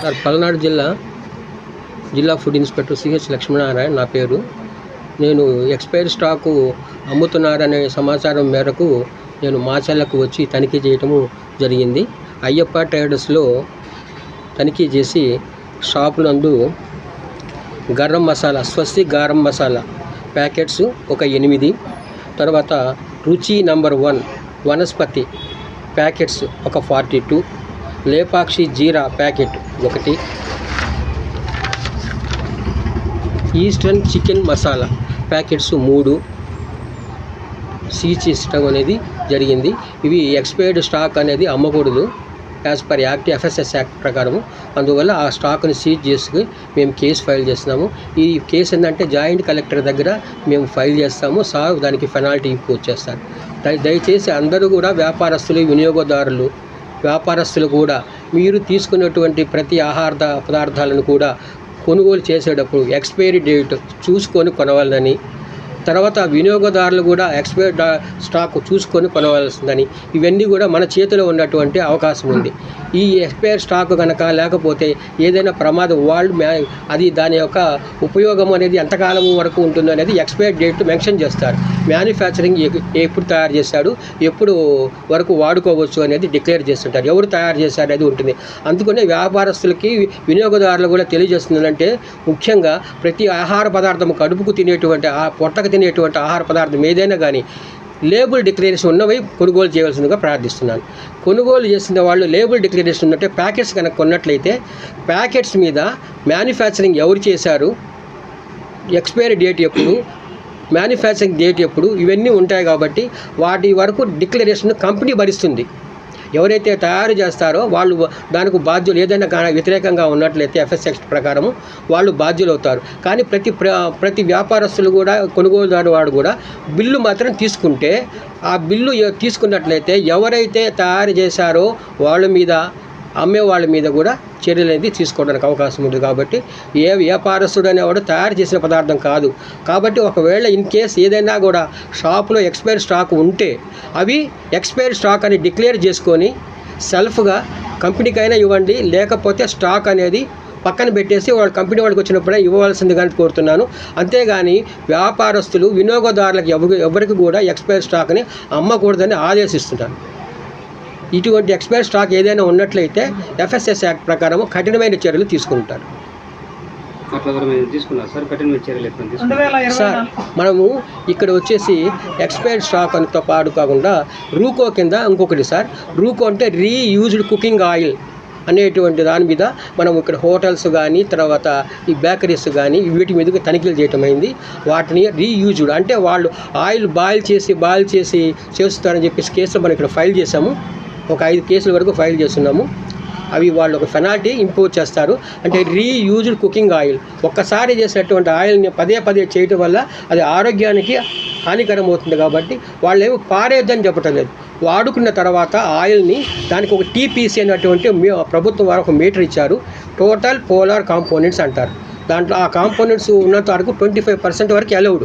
Sir Palnadu జిల్లా జిల్లా food inspector CH Lakshminarayana నా పేరు. నేను ఎక్స్పైర్ స్టాకు అమ్ముతున్నారనే సమాచారం మేరకు నేను మాచర్లకు వచ్చి తనిఖీ చేయటము జరిగింది. అయ్యప్ప ట్రేడర్స్లో తనిఖీ చేసి షాపు నందు గరం మసాలా స్వస్తి గరం మసాలా ప్యాకెట్స్ ఒక ఎనిమిది తర్వాత రుచి నంబర్ వన్ వనస్పతి ప్యాకెట్స్ ఒక ఫార్టీ టూ లేపాక్షి జీరా ప్యాకెట్ ఒకటి ఈస్టర్న్ చికెన్ మసాలా ప్యాకెట్స్ మూడు. సీచ్ ఇష్టం అనేది జరిగింది. ఇవి ఎక్స్పైర్డ్ స్టాక్ అనేది అమ్మకూడదు. As per act FSS act ప్రకారం అందువల్ల ఆ స్టాక్ని సీజ్ చేసుకుని మేము కేసు ఫైల్ చేస్తున్నాము. ఈ కేసు ఏంటంటే జాయింట్ కలెక్టర్ దగ్గర మేము ఫైల్ చేస్తాము. సార్ దానికి పెనాల్టీ ఇంపోజ్ చేస్తారు. దయచేసి అందరూ కూడా వ్యాపారస్తులు వినియోగదారులు వ్యాపారస్తులు కూడా మీరు తీసుకున్నటువంటి ప్రతి ఆహార పదార్థాలను కూడా కొనుగోలు చేసేటప్పుడు ఎక్స్పైరీ డేట్ చూసుకొని కొనవాలని తర్వాత వినియోగదారులు కూడా ఎక్స్పైర్ స్టాక్ చూసుకొని కొనవలసిందని. ఇవన్నీ కూడా మన చేతిలో ఉన్నటువంటి అవకాశం ఉంది. ఈ ఎక్స్పైర్ స్టాక్ కనుక లేకపోతే ఏదైనా ప్రమాదం వరల్డ్ మ్యా అది దాని యొక్క ఉపయోగం అనేది ఎంతకాలం వరకు ఉంటుంది అనేది ఎక్స్పైర్ డేట్ మెన్షన్ చేస్తారు. మ్యానుఫ్యాక్చరింగ్ ఎప్పుడు తయారు చేశాడు ఎప్పుడు వరకు వాడుకోవచ్చు అనేది డిక్లేర్ చేస్తుంటారు. ఎవరు తయారు చేశారు అనేది ఉంటుంది. అందుకనే వ్యాపారస్తులకి వినియోగదారులు కూడా తెలియజేస్తుందంటే ముఖ్యంగా ప్రతి ఆహార పదార్థం కడుపుకు తినేటువంటి ఆ పొట్టకు తినేటువంటి ఆహార పదార్థం ఏదైనా కానీ లేబుల్ డిక్లరేషన్ ఉన్నవి కొనుగోలు చేయవలసిందిగా ప్రార్థిస్తున్నాను. కొనుగోలు చేసిన వాళ్ళు లేబుల్ డిక్లరేషన్ ఉన్నట్టే ప్యాకెట్స్ కనుక కొన్నట్లయితే ప్యాకెట్స్ మీద మ్యానుఫ్యాక్చరింగ్ ఎవరు చేశారు ఎక్స్పైరీ డేట్ ఎప్పుడు మ్యానుఫ్యాక్చరింగ్ డేట్ ఎప్పుడు ఇవన్నీ ఉంటాయి కాబట్టి వాటి వరకు డిక్లరేషన్ కంపెనీ భరిస్తుంది. ఎవరైతే తయారు చేస్తారో వాళ్ళు దానికి బాధ్యులు ఏదైనా గా- వ్యతిరేకంగా ఉన్నట్లయితే ఎఫ్ఎస్ఎక్స్ ప్రకారము వాళ్ళు బాధ్యులు అవుతారు కానీ ప్రతి ప్ర- ప్రతి వ్యాపారస్తులు కూడా కొనుగోలుదారు వాడు కూడా బిల్లు మాత్రం తీసుకుంటే ఆ బిల్లు తీసుకున్నట్లయితే ఎవరైతే తయారు చేశారో వాళ్ళ మీద అమ్మే వాళ్ళ మీద కూడా చర్యలు అనేది తీసుకోవడానికి అవకాశం ఉంది కాబట్టి ఏ వ్యాపారస్తుడు అనేవాడు తయారు చేసిన పదార్థం కాదు. కాబట్టి ఒకవేళ ఇన్ కేస్ ఏదైనా కూడా షాపులో ఎక్స్పైర్ స్టాక్ ఉంటే అవి ఎక్స్పైర్ స్టాక్ అని డిక్లేర్ చేసుకొని సెల్ఫ్గా కంపెనీకైనా ఇవ్వండి లేకపోతే స్టాక్ అనేది పక్కన పెట్టేసి వాళ్ళ కంపెనీ వాళ్ళకి వచ్చినప్పుడే ఇవ్వవలసిందిగా కోరుతున్నాను. అంతేగాని వ్యాపారస్తులు వినియోగదారులకు ఎవరికి కూడా ఎక్స్పైర్ స్టాక్ని అమ్మకూడదని ఆదేశిస్తున్నాను ఇటువంటి ఎక్స్పైర్ స్టాక్ ఏదైనా ఉన్నట్లయితే ఎఫ్ఎస్ఎస్ యాక్ట్ ప్రకారం కఠినమైన చర్యలు తీసుకుంటారు. సార్ మనము ఇక్కడ వచ్చేసి ఎక్స్పైర్డ్ స్టాక్ అంతా పాడు కాకుండా రూకో కింద ఇంకొకటి సార్ రూకో అంటే రీయూజ్డ్ కుకింగ్ ఆయిల్ అనేటువంటి దాని మీద మనం ఇక్కడ హోటల్స్ కానీ తర్వాత ఈ బేకరీస్ కానీ వీటి మీద తనిఖీలు చేయటం అయింది. వాటిని రీయూజ్డ్ అంటే వాళ్ళు ఆయిల్ బాయిల్ చేసి బాయిల్ చేసి చేస్తారని చెప్పేసి కేసులు మనం ఇక్కడ ఫైల్ చేసాము ఒక ఐదు కేసుల వరకు ఫైల్ చేస్తున్నాము. అవి వాళ్ళు ఒక పెనాల్టీ ఇంపోజ్ చేస్తారు. అంటే రీయూజ్డ్ కుకింగ్ ఆయిల్. ఒక్కసారి చేసినటువంటి ఆయిల్ని పదే పదే చేయటం వల్ల అది ఆరోగ్యానికి హానికరం అవుతుంది కాబట్టి వాళ్ళు ఏమి పారేద్దని చెప్పటం లేదు. వాడుకున్న తర్వాత ఆయిల్ని దానికి ఒక టీపీసీ అనేటువంటి ప్రభుత్వం వారు ఒక మీటర్ ఇచ్చారు. టోటల్ పోలార్ కాంపోనెంట్స్ అంటారు. దాంట్లో ఆ కాంపోనెంట్స్ ఉన్నంత వరకు ట్వంటీ ఫైవ్ పర్సెంట్ వరకు అలౌడ్.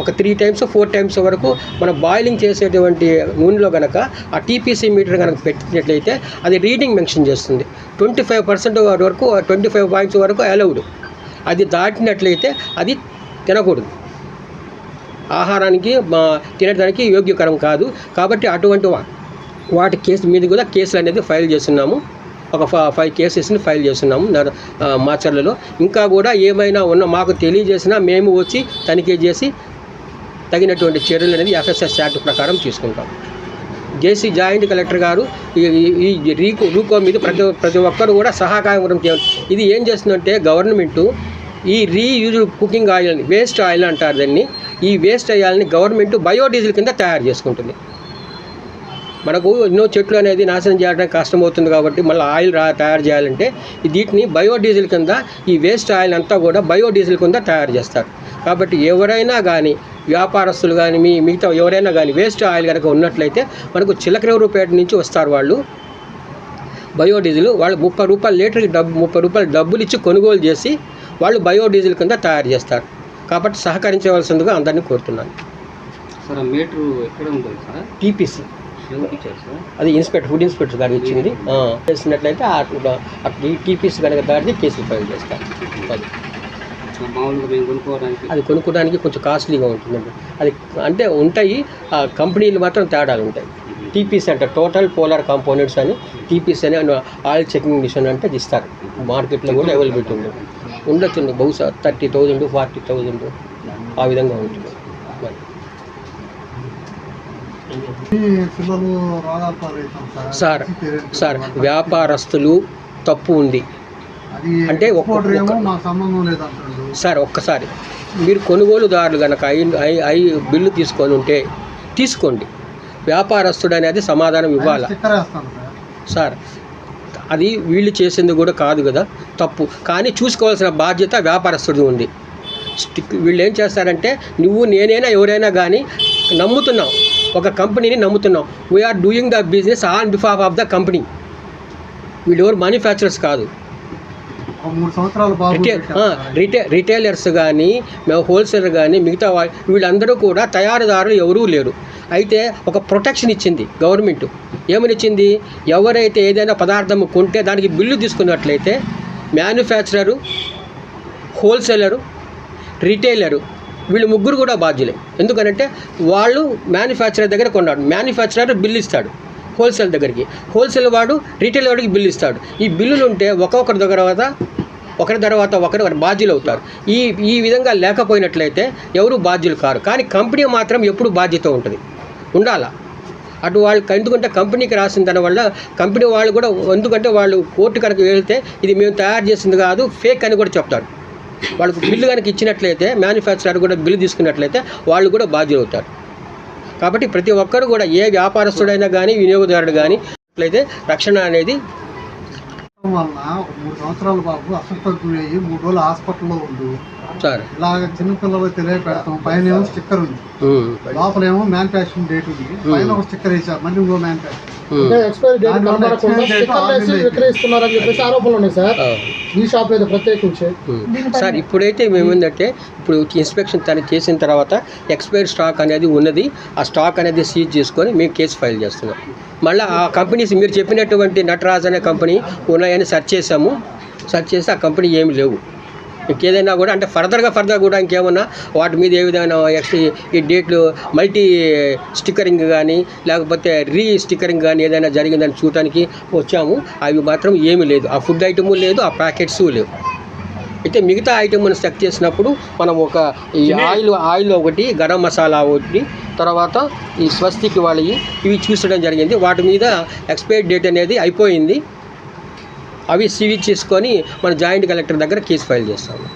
ఒక త్రీ టైమ్స్ ఫోర్ టైమ్స్ వరకు మనం బాయిలింగ్ చేసేటువంటి నూనెలో కనుక ఆ టీపీసీ మీటర్ కనుక పెట్టినట్లయితే అది రీడింగ్ మెన్షన్ చేస్తుంది. ట్వంటీ ఫైవ్ పర్సెంట్ వరకు ట్వంటీ ఫైవ్ పాయింట్స్ వరకు అలౌడ్ అది దాటినట్లయితే అది తినకూడదు. ఆహారానికి మా తినడానికి యోగ్యకరం కాదు. కాబట్టి అటువంటి వా- వాటి కేసు మీద కూడా కేసులు అనేది ఫైల్ చేస్తున్నాము. ఒక ఫైవ్ కేసెస్ని ఫైల్ చేస్తున్నాము మాచర్లలో ఇంకా కూడా ఏమైనా ఉన్న మాకు తెలియజేసినా మేము వచ్చి తనిఖీ చేసి తగినటువంటి చర్యలు అనేది ఎఫ్ఎస్ఎస్ యాక్ట్ ప్రకారం తీసుకుంటాం జేసీ జాయింట్ కలెక్టర్ గారు ఈ- రీకో రూకో మీద ప్రతి ప్రతి ఒక్కరు కూడా సహకారం చేయాలి. ఇది ఏం చేస్తుందంటే గవర్నమెంటు ఈ రీయూజ్ కుకింగ్ ఆయిల్ని వేస్ట్ ఆయిల్ అంటారు దాన్ని ఈ వేస్ట్ ఆయిల్ని గవర్నమెంట్ బయోడీజిల్ కింద తయారు చేసుకుంటుంది. మనకు ఎన్నో చెట్లు అనేది నాశనం చేయడానికి కష్టమవుతుంది కాబట్టి మళ్ళీ ఆయిల్ రా తయారు చేయాలంటే వీటిని బయోడీజిల్ కింద ఈ వేస్ట్ ఆయిల్ అంతా కూడా బయోడీజిల్ కింద తయారు చేస్తారు. కాబట్టి ఎవరైనా కానీ వ్యాపారస్తులు కానీ మీ మిగతా ఎవరైనా కానీ వేస్ట్ ఆయిల్ కనుక ఉన్నట్లయితే మనకు చిలకరూరుపేట నుంచి వస్తారు వాళ్ళు. బయోడీజిల్ వాళ్ళు ముప్పై రూపాయలు లీటర్కి డబ్బు ముప్పై రూపాయలు డబ్బులు ఇచ్చి కొనుగోలు చేసి వాళ్ళు బయోడీజిల్ కింద తయారు చేస్తారు. కాబట్టి సహకరించవలసిందిగా అందరినీ కోరుతున్నాను. సార్ మీటర్ ఎక్కడ ఉంటుంది సార్? టీపీసీ అది ఇన్స్పెక్టర్ ఫుడ్ ఇన్స్పెక్టర్ గారు ఇచ్చింది. చేసినట్లయితే ఆ టీపీసీ కనుక దాటితే కేసులు ఫైల్ చేస్తారు. అది. మామూలుగా మేము కొనుక్కోవడానికి. అది కొనుక్కోవడానికి కొంచెం కాస్ట్లీగా ఉంటుందండి. అది అంటే ఉంటాయి ఆ కంపెనీలు మాత్రం తేడాలు ఉంటాయి. టీపీసీ అంటే టోటల్ పోలార్ కాంపోనెంట్స్ అని టీపీసీ అని ఆయిల్ చెకింగ్ మిషన్ అంటే అది ఇస్తారు. మార్కెట్లో కూడా అవైలబిలిటీ ఉంది. ఉండొచ్చు బహుశా థర్టీ థౌజండ్ ఫార్టీ థౌజండ్ ఆ విధంగా ఉంటుంది. సార్. సార్ వ్యాపారస్తులు తప్పు ఉంది. అంటే ఒక్క- ఎక్స్పోర్టర్ ఏమో ఒక్క- మాకు సంబంధం లేదంటాడు సార్ ఒక్కసారి. మీరు కొనుగోలుదారులు కనుక ఐ ఐ- ఐ బిల్లు తీసుకొని ఉంటే తీసుకోండి. వ్యాపారస్తుడు అనేది సమాధానం ఇవ్వాలి? సార్. అది వీళ్ళు చేసింది కూడా కాదు కదా తప్పు. కానీ చూసుకోవాల్సిన బాధ్యత వ్యాపారస్తుడిది ఉంది. వీళ్ళు ఏం చేస్తారంటే నువ్వు నేనైనా ఎవరైనా కానీ నమ్ముతున్నాం ఒక కంపెనీని నమ్ముతున్నాం we're doing the business on behalf of the company వీళ్ళు ఎవరు మ్యానుఫ్యాక్చరర్స్ కాదు. మూడు సంవత్సరాలు రిటైలర్స్ కానీ హోల్సేలర్ కానీ మిగతా వా- వీళ్ళందరూ కూడా తయారుదారులు ఎవరూ లేరు. అయితే ఒక ప్రొటెక్షన్ ఇచ్చింది గవర్నమెంట్. ఏమని ఇచ్చింది ఎవరైతే ఏదైనా పదార్థం కొంటే దానికి బిల్లు తీసుకున్నట్లయితే మ్యానుఫ్యాక్చరరు హోల్సేలరు రిటైలరు వీళ్ళు ముగ్గురు కూడా బాధ్యులే. ఎందుకనంటే వాళ్ళు మ్యానుఫ్యాక్చరర్ దగ్గర కొన్నాడు. మ్యానుఫ్యాక్చరర్ బిల్లు ఇస్తాడు. హోల్సేల్ దగ్గరికి. హోల్సేల్ వాడు రిటైల్ వాడికి బిల్లు ఇస్తాడు. ఈ బిల్లులు ఉంటే ఒక్కొక్కరి తర్వాత ఒకరి తర్వాత ఒకరు బాధ్యులు అవుతారు. ఈ ఈ విధంగా లేకపోయినట్లయితే ఎవరు బాధ్యులు కారు. కానీ కంపెనీ మాత్రం ఎప్పుడు బాధ్యత ఉంటుంది. ఉండాలా. అటు వాళ్ళు ఎందుకంటే కంపెనీకి రాసిన దాని వల్ల కంపెనీ వాళ్ళు కూడా ఎందుకంటే వాళ్ళు కోర్టు కనుక వెళ్తే ఇది మేము తయారు చేసింది కాదు ఫేక్ అని కూడా చెప్తారు. వాళ్ళకు బిల్లు కనుక ఇచ్చినట్లయితే మ్యానుఫ్యాక్చరర్ కూడా బిల్లు తీసుకున్నట్లయితే వాళ్ళు కూడా బాధ్యులు అవుతారు. కాబట్టి ప్రతి ఒక్కరు కూడా ఏ వ్యాపారస్తుడైనా కానీ వినియోగదారుడు కానీ అట్లయితే రక్షణ అనేది వలన మూడు సంవత్సరాల బాబు అస్వస్థకు మూడు రోజులు హాస్పిటల్లో ఉండు. ఇలాగ చిన్నపిల్లలు తెలియపెడతాం. పైన ఏమో స్టిక్కర్ ఉంది. లోపలేమో మ్యానుఫ్యాక్చరింగ్ డేట్ ఉంది. పైన ఒక స్టిక్కర్ వేసారు మళ్ళీ ఇంకో మ్యానుఫ్యాక్చరింగ్. సార్. ఇప్పుడైతే మేమేంటంటే ఇప్పుడు ఇన్స్పెక్షన్ తను చేసిన తర్వాత ఎక్స్పైర్ స్టాక్ అనేది ఉన్నది. ఆ స్టాక్ అనేది సీజ్ చేసుకొని మేము కేసు ఫైల్ చేస్తున్నాం. మళ్ళీ ఆ కంపెనీస్ మీరు చెప్పినటువంటి నటరాజ్ అనే కంపెనీ ఉన్నాయని సెర్చ్ చేసాము సెర్చ్ చేసి ఆ కంపెనీ ఏమి లేవు. ఇంకేదైనా కూడా అంటే ఫర్దర్గా ఫర్దర్ కూడా ఇంకేమన్నా వాటి మీద ఏ విధమైన ఈ డేట్లు మల్టీ స్టిక్కరింగ్ కానీ లేకపోతే రీ స్టిక్కరింగ్ కానీ ఏదైనా జరిగిందని చూడటానికి వచ్చాము. అవి మాత్రం ఏమీ లేదు. ఆ ఫుడ్ ఐటము లేదు ఆ ప్యాకెట్స్ లేవు. అయితే మిగతా ఐటమ్ని చెక్ చేసినప్పుడు మనం ఒక ఈ ఆయిల్ ఆయిల్ ఒకటి గరం మసాలా ఒకటి తర్వాత ఈ స్వస్తికి వాళ్ళవి ఇవి చూసడం జరిగింది. వాటి మీద ఎక్స్పైరీ డేట్ అనేది అయిపోయింది. అవి సీజ్ చేసుకొని మన జాయింట్ కలెక్టర్ దగ్గర కేసు ఫైల్ చేస్తాము.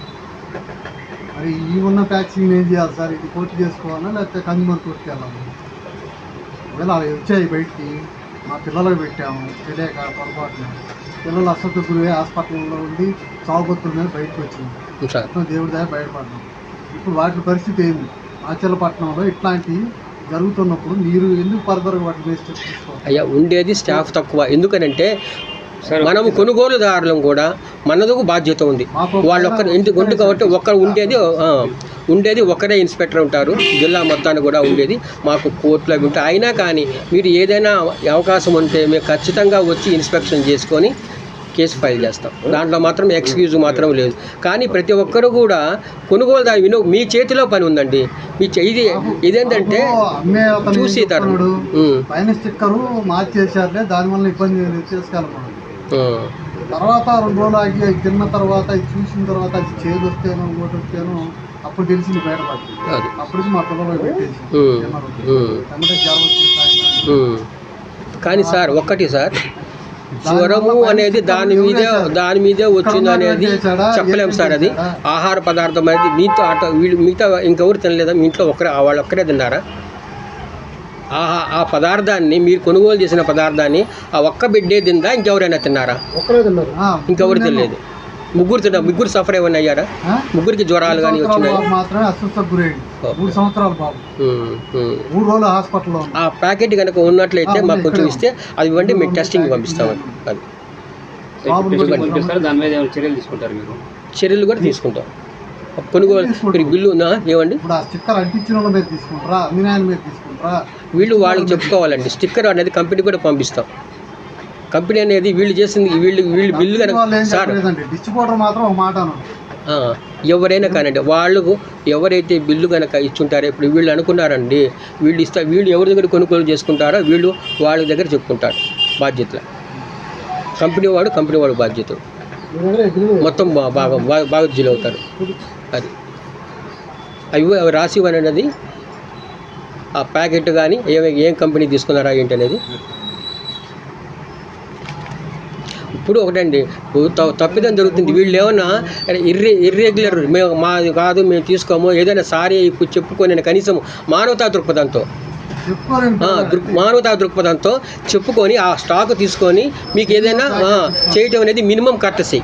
మరి ఈ ఉన్న ప్యాక్సింగ్ ఏం చేయాలి సార్? ఇది కోర్టు చేసుకోవాలా లేకపోతే కన్జ్యూమర్ కోర్టుకి వెళ్ళాలి? ఒకవేళ అవి వచ్చాయి బయటికి మా పిల్లలకు పెట్టాము తెలియక పొరపాటున. పిల్లలు అస్వస్థకు గురి హాస్పిటల్లో ఉండి చావుబొత్తుల మీద బయటకు వచ్చింది. దేవుడి దగ్గర బయటపడ్డాం ఇప్పుడు వాటి పరిస్థితి ఏంది? ఆచలపట్నంలో ఇట్లాంటివి జరుగుతున్నప్పుడు మీరు ఎందుకు ఫర్దర్గా వాటి అయ్యా ఉండేది స్టాఫ్ తక్కువ. ఎందుకనంటే మనము కొనుగోలుదారులం కూడా మనకు బాధ్యత ఉంది. వాళ్ళు ఒక్కరు ఇంటి గుండు కాబట్టి ఒక్కరు ఉండేది ఉండేది ఒకరే ఇన్స్పెక్టర్ ఉంటారు. జిల్లా మొత్తాన్ని కూడా ఉండేది. మాకు కోర్టులో ఉంటాయి అయినా కానీ మీరు ఏదైనా అవకాశం ఉంటే మేము ఖచ్చితంగా వచ్చి ఇన్స్పెక్షన్ చేసుకొని కేసు ఫైల్ చేస్తాం. దాంట్లో మాత్రం ఎక్స్క్యూజ్ మాత్రం లేదు. కానీ ప్రతి ఒక్కరు కూడా కొనుగోలుదారు విను మీ చేతిలో పని ఉందండి. మీ ఇది ఇదేంటంటే చూసి తరు పైన స్టిక్కరు మార్చేసారులే దానివల్ల ఇబ్బంది తర్వాత రెండు రోజులు ఆగి అది తిన్న తర్వాత అది చూసిన తర్వాత అది చేదు వస్తేనో ఇంకోటి వస్తేనో అప్పుడు తెలిసింది బయటపడుతుంది. అప్పటికి మా పిల్లలు పెట్టేసి. కానీ సార్ ఒక్కటి సార్ జ్వరము అనేది దాని మీదే దాని మీదే వచ్చింది అనేది చెప్పలేం సార్ అది. ఆహార పదార్థం అనేది మీతో అట వీళ్ళు మిగతా ఇంకెవరు తినలేదా? మీ ఇంట్లో ఒక్కరే వాళ్ళు ఒక్కరే తిన్నారా? ఆ పదార్థాన్ని మీరు కొనుగోలు చేసిన పదార్థాన్ని ఆ ఒక్క బిడ్డే తిందా ఇంకెవరైనా తిన్నారా? ఒక్కరే తిన్నారు. ఆ, ఇంకెవరు తినలేదు. ముగ్గురు తిన్నా ముగ్గురు సఫర్ ఏమైనా అయ్యారా? ముగ్గురికి జ్వరాలు కానీ వచ్చినాయి? ఆ ప్యాకెట్ కనుక ఉన్నట్లయితే మాకు కొంచెం ఇస్తే అది ఇవ్వండి మేము టెస్టింగ్ పంపిస్తామని అది. చర్యలు కూడా తీసుకుంటాం. కొనుగోలు మీరు బిల్లు ఉందా? ఏమండి? ఇప్పుడు ఆ స్టిక్కర్ అంటించిన వాళ్ళ మీద తీసుకుంటారా? మీద వీళ్ళు వాళ్ళకి చెప్పుకోవాలండి. స్టిక్కర్ అనేది కంపెనీ కూడా పంపిస్తాం. కంపెనీ అనేది వీళ్ళు చేసింది వీళ్ళు వీళ్ళు బిల్లు కనుక సార్ డిస్ట్రిబ్యూటర్ మాత్రం ఒక మాట ఎవరైనా కానండి వాళ్ళు ఎవరైతే బిల్లు కనుక ఇచ్చుంటారో ఇప్పుడు వీళ్ళు అనుకున్నారండి వీళ్ళు ఇస్తా వీళ్ళు ఎవరి దగ్గర కొనుగోలు చేసుకుంటారో వీళ్ళు వాళ్ళ దగ్గర చెప్పుకుంటారు బాధ్యతలు. కంపెనీ వాడు కంపెనీ వాడు బాధ్యత మీ దగ్గర ఎగ్రీ మొత్తం బాగా బా- బాధ్యులు అవుతారు. అది. అవి అవి రాసి ఇవ్వని అనేది ఆ ప్యాకెట్ కానీ ఏమి ఏం కంపెనీ తీసుకున్నారా ఏంటి అనేది. ఇప్పుడు ఒకటండి తప్పిదం జరుగుతుంది. వీళ్ళు ఏమన్నా ఇర్రె ఇర్రెగ్యులర్ మేము మాది కాదు మేము తీసుకోము. ఏదైనా సారీ ఇప్పుడు చెప్పుకొని కనీసం మానవతా దృక్పథంతో మానవతా దృక్పథంతో చెప్పుకొని ఆ స్టాక్ తీసుకొని మీకు ఏదైనా చేయటం అనేది మినిమం కర్టసీ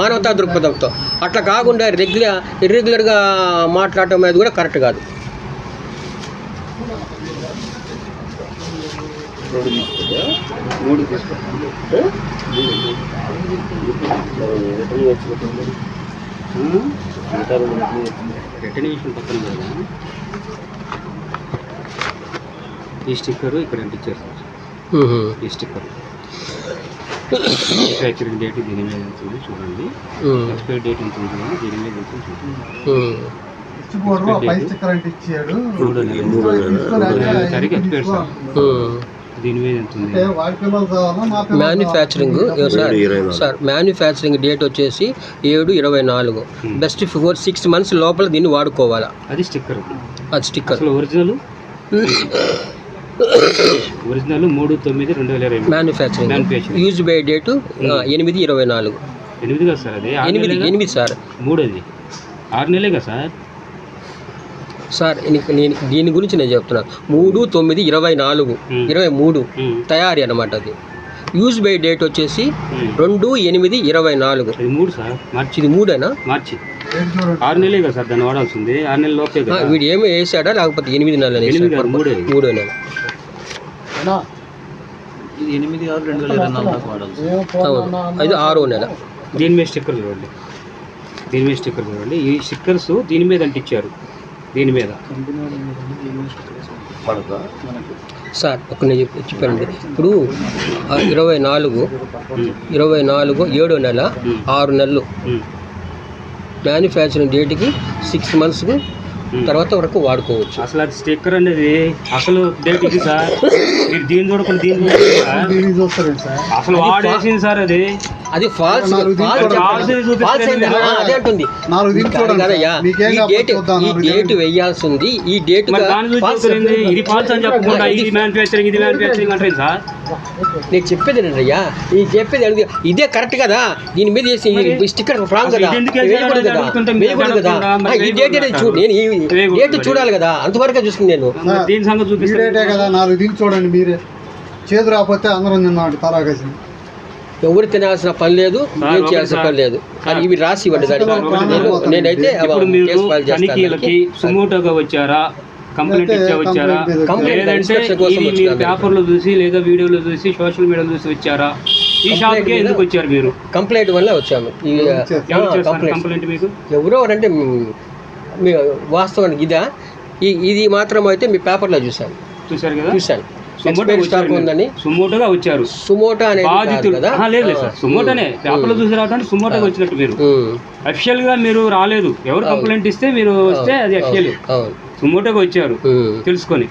మానవతా దృక్పథంతో. అట్లా కాకుండా రెగ్యులర్ ఇర్రెగ్యులర్గా మాట్లాడటం అనేది కూడా కరెక్ట్ కాదు. పక్కన ఈ స్టిక్కర్ ఇక్కడ అంటించారు. ఈ స్టిక్కర్ మ్యానుఫ్యాక్చరింగ్ డేట్ దీని మీద ఉంది చూడండి. ఎక్స్పైరీ డేట్ ఎంత ఉంది అని దీని మీద ఎంత చూడండి. తారీఖు ఎక్స్పైర్. సార్. దీని మీద ఎంత manufacturing? Sir sir manufacturing date వచ్చేసి ఏడు ఇరవై నాలుగు. బెస్ట్ ఫోర్ సిక్స్ మంత్స్ లోపల దీన్ని వాడుకోవాలా? అది స్టిక్కర్ అది స్టిక్కర్ అసలు ఒరిజినల్ ఒరిజినల్ మూడు తొమ్మిది రెండు వేల ఇరవై manufacturing manufacturing use by date ఎనిమిది ఇరవై నాలుగు. ఎనిమిది కదా సార్ అది? ఎనిమిది? ఎనిమిది సార్. మూడు అది ఆరు నెలలే కదా సార్? సార్ నేను దీని గురించి నేను చెప్తున్నాను మూడు తొమ్మిది ఇరవై నాలుగు ఉమ్. ఇరవై మూడు ఉమ్, తయారీ అనమాట అది. యూజ్ బై డేట్ వచ్చేసి ఉమ్. రెండు ఎనిమిది ఇరవై నాలుగు. మూడు సార్? మార్చి. ఇది మూడేనా? మార్చి. ఆరు నెలలే కదా సార్ దాన్ని వాడాల్సింది. ఆరు నెలల లోపే ఆ, కదా. వీడు ఏమి వేసాడా లేకపోతే ఎనిమిది నెలలు ఎనిమిది కాదు, మూడే. మూడో నెల. ఇది ఎనిమిది ఆరు రెండు వేల ఇరవై నాలుగు అవును. అది ఆరో నెల. దీని మీద స్టిక్కర్ చూడండి. దీని మీద స్టిక్కర్ చూడండి. ఈ స్టిక్కర్స్ దీని మీద అంటించారు దీని మీద. సార్ ఒక నేను చెప్పి చెప్పానండి. ఇప్పుడు ఆ ఇరవై నాలుగు ఉమ్, ఇరవై నాలుగు ఏడో నెల ఉమ్. ఆరు నెలలు. ఉమ్, మ్యానుఫ్యాక్చరింగ్ డేట్కి సిక్స్ మంత్స్ ఉమ్. తర్వాత వరకు వాడుకోవచ్చు. అసలు అది స్టిక్కర్ అనేది అసలు డేట్ ఇది సార్? మీరు దీన్ని చూడకుండా సార్. అసలు వాడేసింది సార్ అది? అది ఫాల్స్ ఫాల్స్ అదే అంటుంది. కదయ్యా, ఈ డేట్ ఈ డేట్ దీనికి. వేయాల్సింది ఈ డేట్ ఇది ఫాల్స్ అని చెప్పకుండా ఇది మ్యానుఫ్యాక్చరింగ్ ఇది మ్యానుఫ్యాక్చరింగ్ అంటే సార్. నేను చెప్పేది అయ్యా ఈ చెప్పేది అడిగి ఇదే కరెక్ట్ కదా? దీని మీద వేసి స్టిక్కర్ రాంగ్ అసలు కదా? ఇది ఎందుకు వేసారు వేయకూడదు కదా? వేయకూడదు ఈ డేట్ చూడు నేను ఈ డేట్. చూడాలి కదా? అంతవరకే చూసుకుని నేను. దీని సంగతి చూపిస్తారు కదా? నాలుగు దీనికి చూడండి. మీరే చేదు రాకపోతే అందరం తిన్నామండి ఎవరు తినాల్సిన పని లేదు ఏం చేయాల్సిన. పని లేదు. అది ఇవి రాసి ఇవ్వండి దానికి. నేనైతే తనిఖీలకి. సుమోటోగా వచ్చారా? కంప్లైంట్ ఇచ్చా వచ్చారా? లేదంటే మీరు. పేపర్లో చూసి లేదా వీడియోలో చూసి సోషల్ మీడియాలో చూసి వచ్చారా? ఈ షాప్కే ఎందుకు వచ్చారు మీరు? కంప్లైంట్ వల్ల వచ్చాము. ఈ. ఎవరు కంప్లైంట్. మీకు? అంటే వాస్తవానికి ఇదా? ఈ ఇది మాత్రం అయితే మీ పేపర్లో చూశాను. చూశారు కదా? చూశాను. వచ్చారు ఉందని. సుమోటోగా వచ్చారు. సుమోటా బాధితులు. ఆహా, లేదు లేదు సార్. సుమోటోనే. పేపర్లో చూసి రావడానికి సుమోటోగా వచ్చినట్టు మీరు. అఫిషియల్గా మీరు రాలేదు. ఎవరు కంప్లైంట్ ఇస్తే మీరు వస్తే అది అఫిషియల్ సుమోటోగా వచ్చారు. తెలుసుకొని.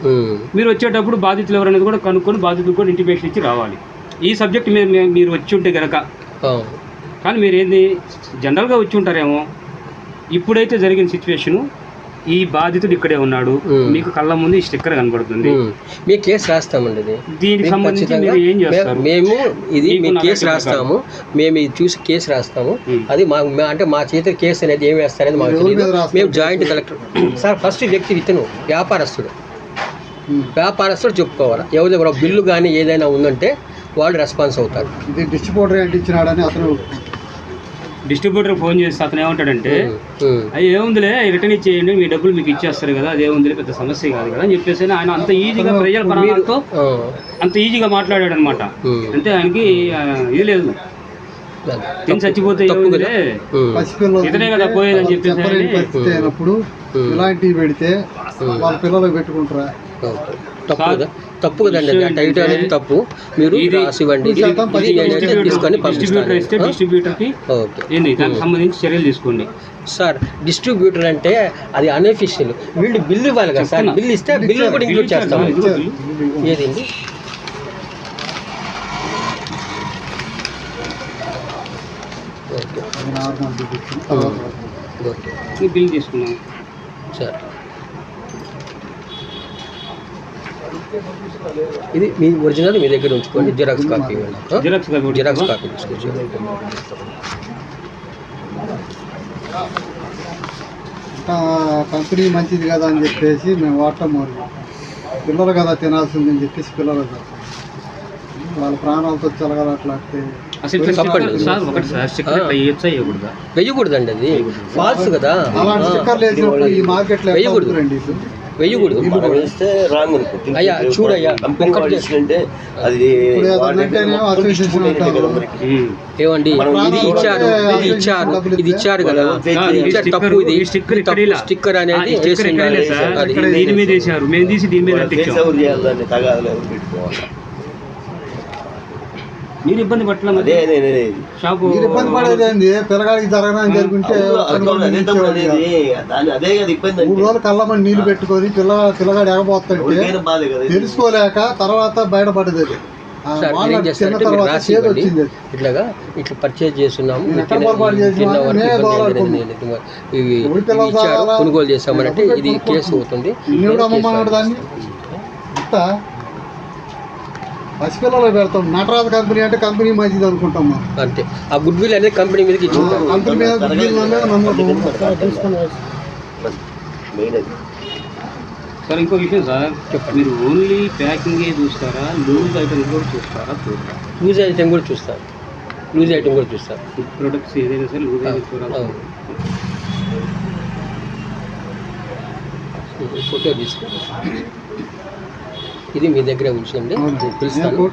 మీరు వచ్చేటప్పుడు బాధితులు ఎవరనేది కూడా కనుక్కొని బాధితులకు కూడా ఇంటిమేషన్ ఇచ్చి రావాలి. ఈ సబ్జెక్ట్ మీరు మీరు వచ్చి ఉంటే గనక. కానీ మీరు ఏంది జనరల్గా వచ్చి ఉంటారేమో? ఇప్పుడైతే జరిగిన సిచ్యువేషను ఈ బాధితుడు ఇక్కడే ఉన్నాడు. మీకు కళ్ళ ముందు ఈ స్టిక్కర్ కనబడుతుంది. మీ కేసు రాస్తామండి ఇది. దీనికి మేము సంబంధించి మీరు ఏం చేస్తారు? మేము ఇది మీ కేసు రాస్తాము. మేము ఇది చూసి కేసు రాస్తాము. అది మా మా- అంటే మా చేతి కేసు అనేది ఏమి వేస్తారనేది మాకు తెలియదు మేము జాయింట్ కలెక్టర్. సార్ ఫస్ట్ వ్యక్తి ఇతను వ్యాపారస్తుడు. వ్యాపారస్తుడు చెప్పుకోవాలి? ఎవరి బిల్లు కానీ ఏదైనా ఉందంటే వాళ్ళు రెస్పాన్స్ అవుతారు. ఇది డిస్ట్రిబ్యూటర్ అంటించినాడని అతను డిస్ట్రిబ్యూటర్ ఫోన్ చేసి అతను ఏమంటాడంటే. అయ్యి ఏముందిలే రిటర్న్ ఇచ్చేయండి మీ డబ్బులు మీకు ఇచ్చేస్తారు కదా అది ఏముందిలే పెద్ద సమస్య కాదు కదా అని చెప్పేసి ఆయన అంత ఈజీగా ప్రజల పరాలతో ఆ, అంత ఈజీగా మాట్లాడాడు అనమాట. అంటే ఆయనకి ఇది లేదు తిని చచ్చిపోతే ఏముందిలే? ఇతనే కదా పోయేదని చెప్పేసి. ఇలాంటివి పెడితే. వాళ్ళ పిల్లలకు పెట్టుకుంటారా. తప్పు కదా తప్పు కదండి అది. ఆ టైట్ అనేది తప్పు. మీరు ఇది- రాసి ఇవ్వండి ఇది శాతం ఇది నేనైతే తీసుకొని డిస్ట్రిబ్యూటర్ ఇస్తే పంపిస్తాను డిస్ట్రిబ్యూటర్కి ఓకే. ఏంది దానికి సంబంధించి చర్యలు తీసుకోండి. సార్ డిస్ట్రిబ్యూటర్ అంటే అది అనఫిషియల్ వీళ్ళు బిల్లు ఇవ్వాలి కదా సార్. బిల్లు ఇస్తే బిల్లు కూడా ఇంక్లూడ్ చేస్తాం. ఏదండి? బిల్ తీసుకున్నాం. సార్. ఇది మీ ఒరిజినల్ మీ దగ్గర ఉంచుకోండి. Xerox copy? Xerox copy xerox? Copy company మంచిది కదా అని చెప్పేసి మేము వాడటం పిల్లలు కదా తినాల్సింది అని చెప్పేసి పిల్లలు కదా. వాళ్ళ ప్రాణాలతో వేయొచ్చా వేయకూడదా? వెయ్యకూడదండి అది. ఫాల్స్ కదా. అలాంటి వేయకూడదు. అమ్ముతారండి ఇది? వెయ్యకూడదు మనం వేస్తే రాంగ్ అనుకో. అయ్యా, చూడయ్యా, కంపెనీ వాళ్ళు ఇచ్చినంటే అది. ఏమండి ఇది ఇచ్చారు. ఇది ఇచ్చారు ఇది ఇచ్చారు కదా. ఇచ్చారు తప్పు ఇది. స్టిక్కర్. స్టిక్కర్ అనేది దీని మీద వేసారు మేము తీసి దీని మీద తగాదాలు పెట్టుకోవాలి? మీరు ఇబ్బంది పట్టలేదు అదే అదే అదే షాపు మీరు ఇబ్బంది పడేది ఏంది? పిల్లగాడికి జరగడానికి జరుగుంటే అదే కాదు. ఇబ్బంది మూడు రోజులు కళ్ళమని నీళ్ళు పెట్టుకొని పిల్ల పిల్లగాడు ఎగబోతుంటే. తెలుసుకోలేక తర్వాత అది. ఇట్లాగా ఇట్లా పర్చేజ్ చేస్తున్నాము. ఇవి? కొనుగోలు చేస్తామంటే నేను ఇది కేసు అవుతుంది నిన్ను కూడా కేసు అమ్మమన్నాడు దాన్ని ఇంత పసిపిల్లలు పెడతాం. నటరాజ కంపెనీ అంటే కంపెనీ మంచిది అనుకుంటాం మనం. అంతే. ఆ గుడ్ విల్ అనేది కంపెనీ మీదకి కంపెనీ మీద గుడ్డీలు మీద నమ్మకం. మెయిన్ అది. సార్ ఇంకో విషయం సార్. మీరు ఓన్లీ ప్యాకింగ్ చూస్తారా? లూజ్ ఐటమ్ కూడా చూస్తారా? చూడరా? లూజ్ ఐటెం కూడా చూస్తారు. లూజ్ ఐటెం కూడా చూస్తారు. ఫుడ్ ప్రొడక్ట్స్ ఏదైనా సరే లూజ్ ఐటమ్ చూడాలి. ఫోటో తీసుకో ఇది మీ దగ్గర ఉంచండి. పిలుస్తాను?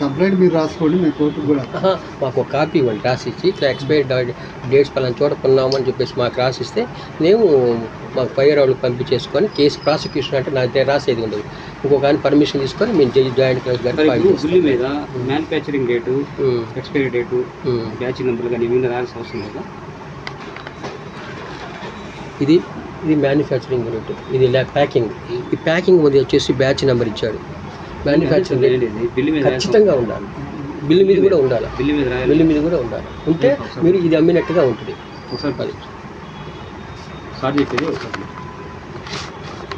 కంప్లైంట్ మీరు రాసుకోండి మీ కోర్టుకు కూడా. మాకు ఒక కాపీ ఇవ్వండి రాసి ఇచ్చి ఇట్లా ఎక్స్పైరీ డేట్స్ పలానా చోట కొన్నామని చెప్పేసి మాకు రాసిస్తే మేము మాకు పై వాళ్ళు పంపించేసుకొని కేసు ప్రాసిక్యూషన్ అంటే నా దగ్గర రాసేది ఉండదు. ఇంకొక ఆయన పర్మిషన్ తీసుకొని మేము జడ్జి జాయింట్ చేస్తాం. బిల్లు మీద manufacturing date expiry date. Batch number కానీ ఇవి రాయాల్సిన అవసరం లేదా? ఇది ఇది మ్యానుఫ్యాక్చరింగ్ యూనిట్ ఇది ప్యాకింగ్ ఈ ప్యాకింగ్ మీద వచ్చేసి బ్యాచ్ నెంబర్ ఇచ్చాడు. మ్యానుఫ్యాక్చరింగ్ ఖచ్చితంగా ఉండాలి. బిల్లు మీద కూడా ఉండాలి. బిల్లు మీద రాయాలి. బిల్లు మీద కూడా ఉండాలి. ఉంటే మీరు ఇది అమ్మినట్టుగా ఉంటుంది. ఒకసారి పది సార్ చెప్పేది ఒకసారి.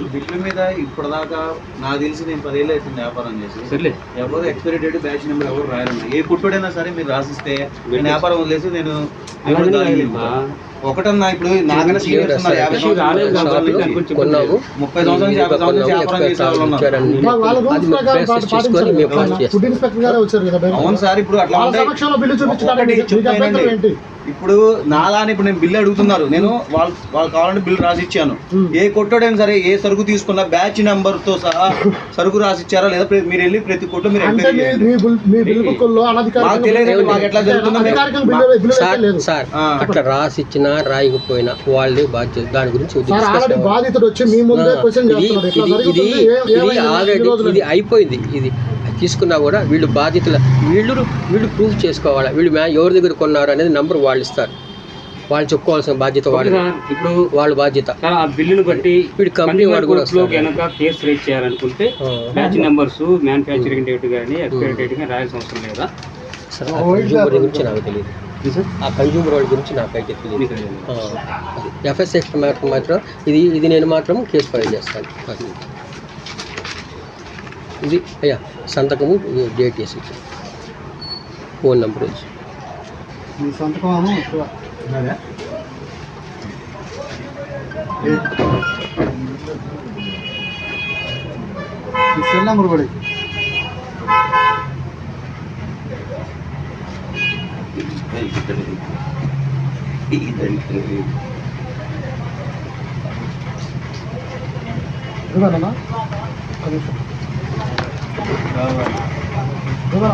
ఈ బిల్లు మీద ఇప్పటిదాకా నాకు తెలిసి నేను పదేళ్ళు అవుతుంది వ్యాపారం చేసి. సర్లే. ఎవరు ఎక్స్పైరీ డేట్ బ్యాచ్ నెంబర్ ఎవరు రాయాలన్నా. ఏ పుట్టుడైనా సరే మీరు రాసిస్తే నేను వ్యాపారం వదిలేసి నేను ఒకటన్నా ఇప్పుడు నాకన్నా సీనియర్స్ ఉన్నారు. యాభై సంవత్సరాల కొన్నాము ముప్పై సంవత్సరాల యాభై సంవత్సరాల వ్యాపారం. అవును సార్ ఇప్పుడు అట్లా ఉంటాయి ఇప్పుడు నాలాని ఇప్పుడు నేను బిల్లు అడుగుతున్నారు. నేను వాళ్ళు వాళ్ళు కావాలంటే బిల్లు రాసి ఇచ్చాను Hmm. ఏ కొట్టడైనా సరే ఏ సరుకు తీసుకున్నా బ్యాచ్ నెంబర్తో సహా సరుకు రాసి ఇచ్చారా లేదా మీరు వెళ్ళి ప్రతి కొట్టు మీరు తెలియదు మాకు ఎట్లా జరుగుతుందో సార్. అట్లా రాసి ఇచ్చినా రాయకపోయినా వాళ్ళే బాధ్యత దాని గురించి. బాధితుడు వచ్చి మీ ముందే క్వశ్చన్ ఇది ఆల్రెడీ అయిపోయింది. ఇది తీసుకున్నా కూడా వీళ్ళు బాధ్యతలు వీళ్ళు వీళ్ళు ప్రూవ్ చేసుకోవాలి? వీళ్ళు మ్యా ఎవరి దగ్గర కొన్నారు అనేది నంబర్ వాళ్ళు ఇస్తారు. వాళ్ళు చెప్పుకోవాల్సిన బాధ్యత వాళ్ళు ఇప్పుడు వాళ్ళ బాధ్యత. ఆ బిల్లును బట్టి వీడు కంపెనీ వాడు కూడా. కనుక కేసు రేట్ చేయాలనుకుంటే. బ్యాచ్ నెంబర్స్ మ్యానుఫ్యాక్చరింగ్ డేట్ కానీ ఎక్స్పైరీ డేట్ కానీ రాయాల్సిన అవసరం లేదా? గురించి నాకు తెలియదు. ఆ కన్జ్యూమర్ వాళ్ళ గురించి నాకైతే తెలియదు మీకు తెలియదు. ఎఫ్ఎస్ఎక్స్ మాత్రం మాత్రం ఇది ఇది నేను మాత్రం కేసు ఫైల్ చేస్తాను. ఇది అయ్యా సంతకము డేట్ వేసి. ఫోన్ నెంబర్ వేసి మీ సంతకం ఎక్కువ. ఏ- మీ సెల్ నెంబర్ కూడా ఇవ్వు. ఇవ్వనా? ఒక నిమిషం. ఇవ్వనా?